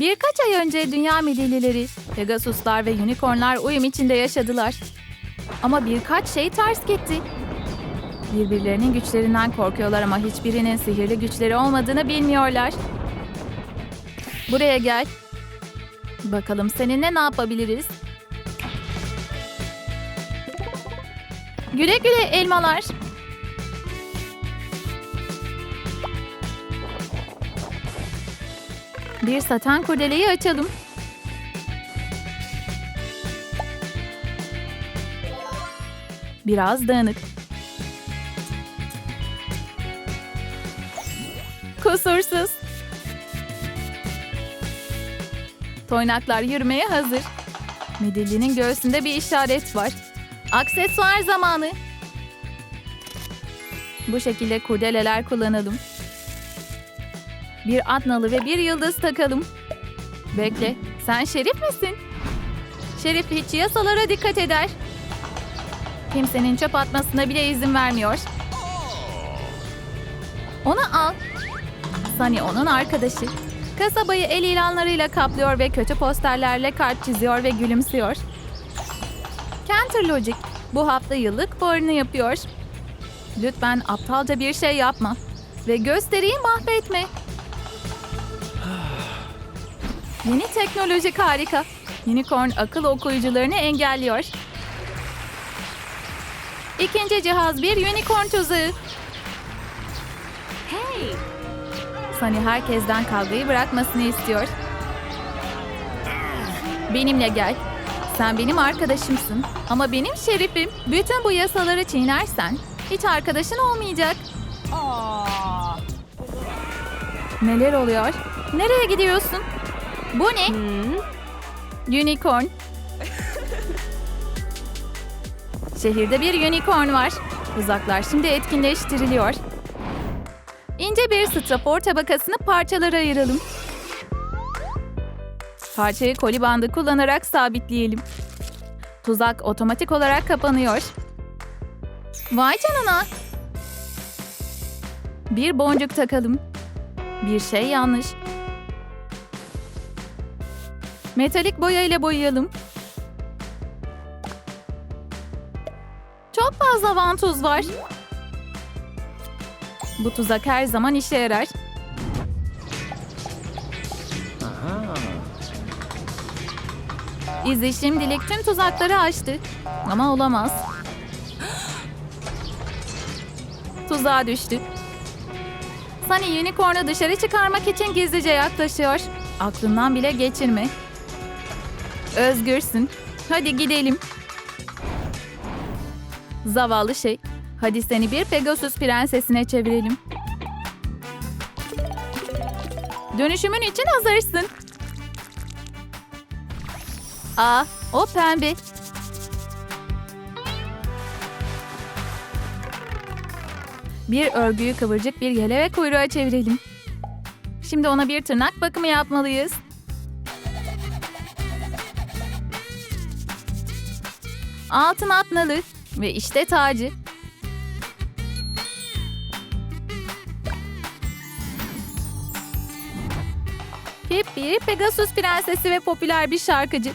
Birkaç ay önce dünya midillileri, Pegasuslar ve unicornlar uyum içinde yaşadılar. Ama birkaç şey ters gitti. Birbirlerinin güçlerinden korkuyorlar ama hiçbirinin sihirli güçleri olmadığını bilmiyorlar. Buraya gel. Bakalım seninle ne yapabiliriz? Güle güle elmalar. Bir saten kurdeleyi açalım. Biraz dağınık. Kusursuz. Toynaklar yürümeye hazır. Midillinin göğsünde bir işaret var. Aksesuar zamanı. Bu şekilde kurdeleler kullanalım. Bir at nalı ve bir yıldız takalım. Bekle, sen şerif misin? Şerif hiç yasalara dikkat eder. Kimsenin çöp atmasına bile izin vermiyor. Onu al. Sunny onun arkadaşı. Kasabayı el ilanlarıyla kaplıyor ve kötü posterlerle kart çiziyor ve gülümsüyor. Canter Logic bu hafta yıllık fuarını yapıyor. Lütfen aptalca bir şey yapma. Ve gösteriyi mahvetme. Yeni teknolojik harika. Unicorn akıl okuyucularını engelliyor. İkinci cihaz bir unicorn tuzağı. Hey! Sunny herkesten kavgayı bırakmasını istiyor. Benimle gel. Sen benim arkadaşımsın. Ama benim şerifim. Bütün bu yasaları çiğnersen hiç arkadaşın olmayacak. Aww. Neler oluyor? Nereye gidiyorsun? Bu ne? Hmm? Unicorn. Şehirde bir unicorn var. Uzaklar şimdi etkinleştiriliyor. İnce bir strafor tabakasını parçalara ayıralım. Parçayı koli bandı kullanarak sabitleyelim. Tuzak otomatik olarak kapanıyor. Vay canına. Bir boncuk takalım. Bir şey yanlış. Metalik boya ile boyayalım. Çok fazla vantuz var. Bu tuzak her zaman işe yarar. İzi şimdilik tüm tuzakları açtı. Ama olamaz. Tuzağa düştü. Sunny unicorn'u dışarı çıkarmak için gizlice yaklaşıyor. Aklından bile geçirme. Özgürsün. Hadi gidelim. Zavallı şey. Hadi seni bir Pegasus prensesine çevirelim. Dönüşümün için hazırsın. Aa, o pembe. Bir örgüyü kıvırcık bir yele kuyruğa çevirelim. Şimdi ona bir tırnak bakımı yapmalıyız. Altın atnalı ve işte tacı. Pip bir Pegasus prensesi ve popüler bir şarkıcı.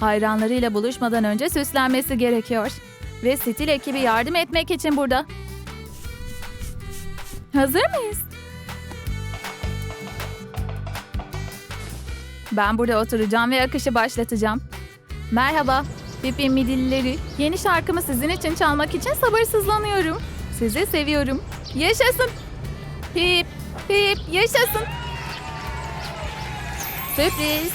Hayranlarıyla buluşmadan önce süslenmesi gerekiyor. Ve stil ekibi yardım etmek için burada. Hazır mıyız? Ben burada oturacağım ve akışı başlatacağım. Merhaba, Pipi Midillileri. Yeni şarkımı sizin için çalmak için sabırsızlanıyorum. Sizi seviyorum. Yaşasın. Pip, pip, yaşasın. Sürpriz.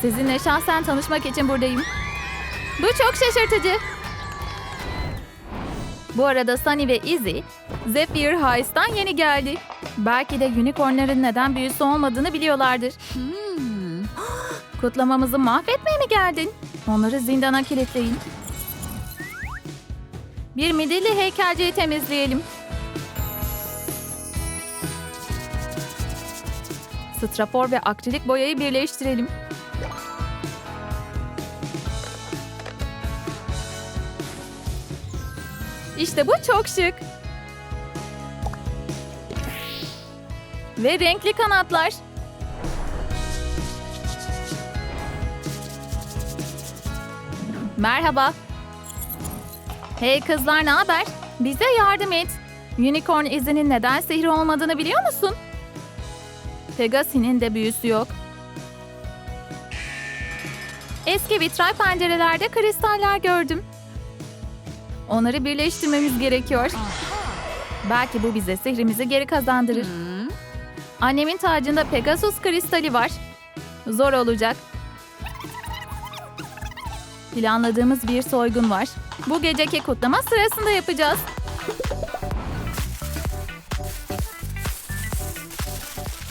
Sizinle şahsen tanışmak için buradayım. Bu çok şaşırtıcı. Bu arada Sunny ve Izzy, Zephyr Highs'tan yeni geldi. Belki de unicornların neden büyüsü olmadığını biliyorlardır. Hmm. Kutlamamızı mahvetmeye mi geldin? Onları zindana kilitleyin. Bir midilli heykelciyi temizleyelim. Strafor ve akrilik boyayı birleştirelim. İşte bu çok şık. Ve renkli kanatlar. Merhaba. Hey kızlar ne haber? Bize yardım et. Unicorn izinin neden sihir olmadığını biliyor musun? Pegasi'nin de büyüsü yok. Eski vitray pencerelerde kristaller gördüm. Onları birleştirmemiz gerekiyor. Belki bu bize sihrimizi geri kazandırır. Hmm. Annemin tacında Pegasus kristali var. Zor olacak. Planladığımız bir soygun var. Bu geceki kutlama sırasında yapacağız.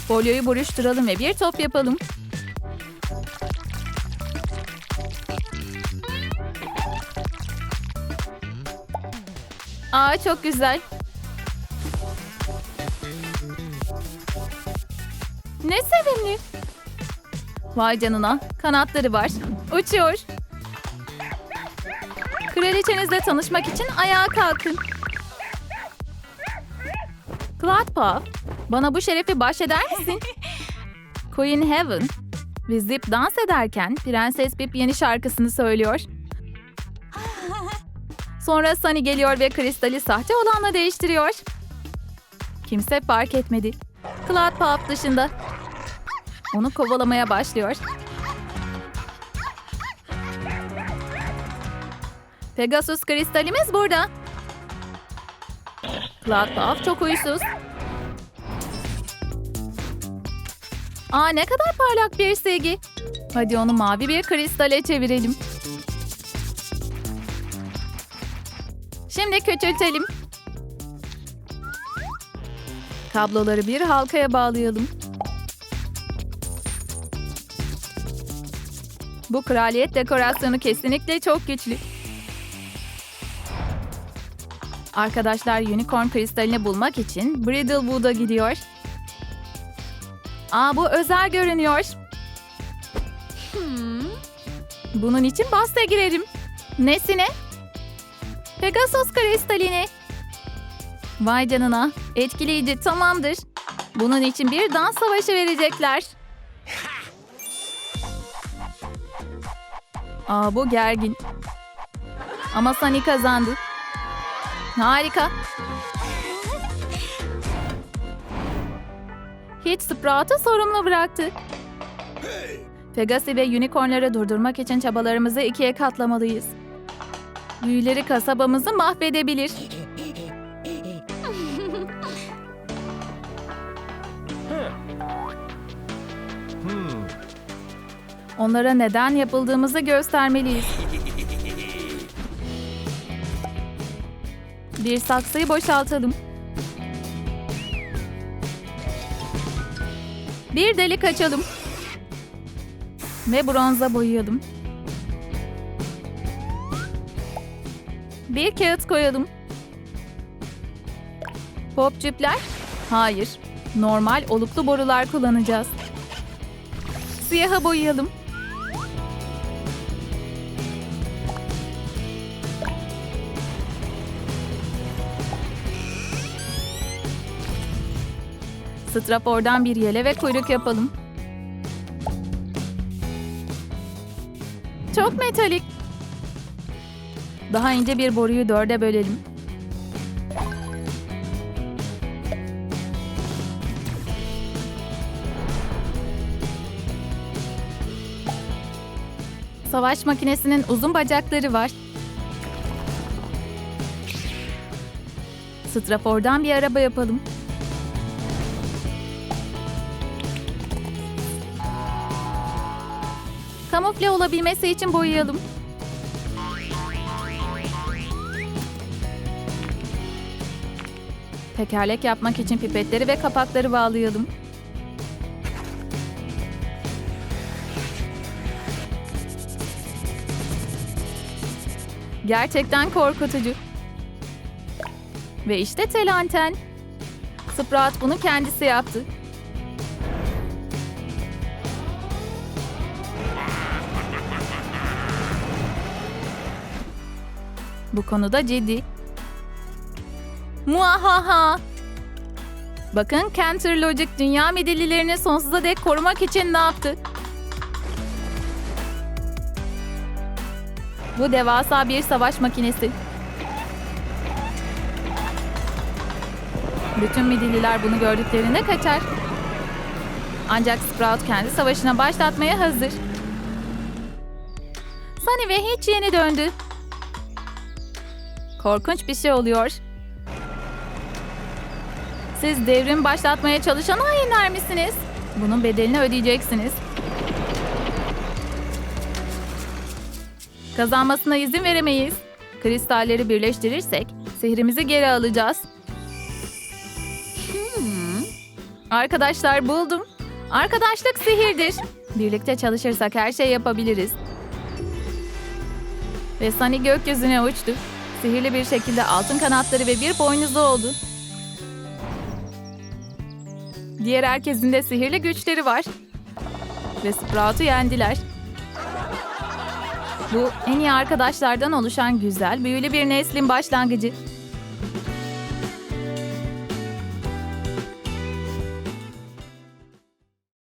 Folyoyu buruşturalım ve bir top yapalım. Aa çok güzel. Ne sevimli. Vay canına. Kanatları var. Uçuyor. Kraliçenizle tanışmak için ayağa kalkın. Cloudpuff, bana bu şerefi bahşeder misin? Queen Heaven ve Zip dans ederken Prenses Pip yeni şarkısını söylüyor. Sonra Sunny geliyor ve kristali sahte olanla değiştiriyor. Kimse fark etmedi. Cloudpuff dışında. Onu kovalamaya başlıyor. Pegasus kristalimiz burada. Cloudpuff çok huysuz. Aa ne kadar parlak bir silgi. Hadi onu mavi bir kristale çevirelim. Şimdi küçültelim. Kabloları bir halkaya bağlayalım. Bu kraliyet dekorasyonu kesinlikle çok güçlü. Arkadaşlar unicorn kristalini bulmak için Bridlewood'a gidiyor. Aa bu özel görünüyor. Hmm. Bunun için bahse girerim. Nesine? Pegasus kristalini. Vay canına. Etkileyici tamamdır. Bunun için bir dans savaşı verecekler. Aa bu gergin. Ama Sunny kazandı. Harika. Hiç Sprout'u sorumlu bıraktı. Pegasi ve unicornları durdurmak için çabalarımızı ikiye katlamalıyız. Büyüleri kasabamızı mahvedebilir. Onlara neden yapıldığımızı göstermeliyiz. Bir saksıyı boşaltalım. Bir delik açalım. Ve bronza boyayalım. Bir kağıt koyalım. Popcüpler? Hayır. Normal oluklu borular kullanacağız. Siyaha boyayalım. Strafordan bir yele ve kuyruk yapalım. Çok metalik. Daha ince bir boruyu dörde bölelim. Savaş makinesinin uzun bacakları var. Strafordan bir araba yapalım. Kamufle olabilmesi için boyayalım. Tekerlek yapmak için pipetleri ve kapakları bağlayalım. Gerçekten korkutucu. Ve işte tel anten. Sprout bunu kendisi yaptı. Bu konuda ciddi. Muahaha. Bakın Cantor Logic dünya midillilerini sonsuza dek korumak için ne yaptı? Bu devasa bir savaş makinesi. Bütün midilliler bunu gördüklerinde kaçar. Ancak Sprout kendi savaşına başlatmaya hazır. Sunny ve hiç yeni döndü. Korkunç bir şey oluyor. Siz devrim başlatmaya çalışan hainler misiniz? Bunun bedelini ödeyeceksiniz. Kazanmasına izin veremeyiz. Kristalleri birleştirirsek sihrimizi geri alacağız. Arkadaşlar buldum. Arkadaşlık sihirdir. Birlikte çalışırsak her şey yapabiliriz. Ve Sunny gökyüzüne uçtu. Sihirli bir şekilde altın kanatları ve bir boynuzu oldu. Diğer herkesin de sihirli güçleri var. Ve Sprout'u yendiler. Bu en iyi arkadaşlardan oluşan güzel, büyülü bir neslin başlangıcı.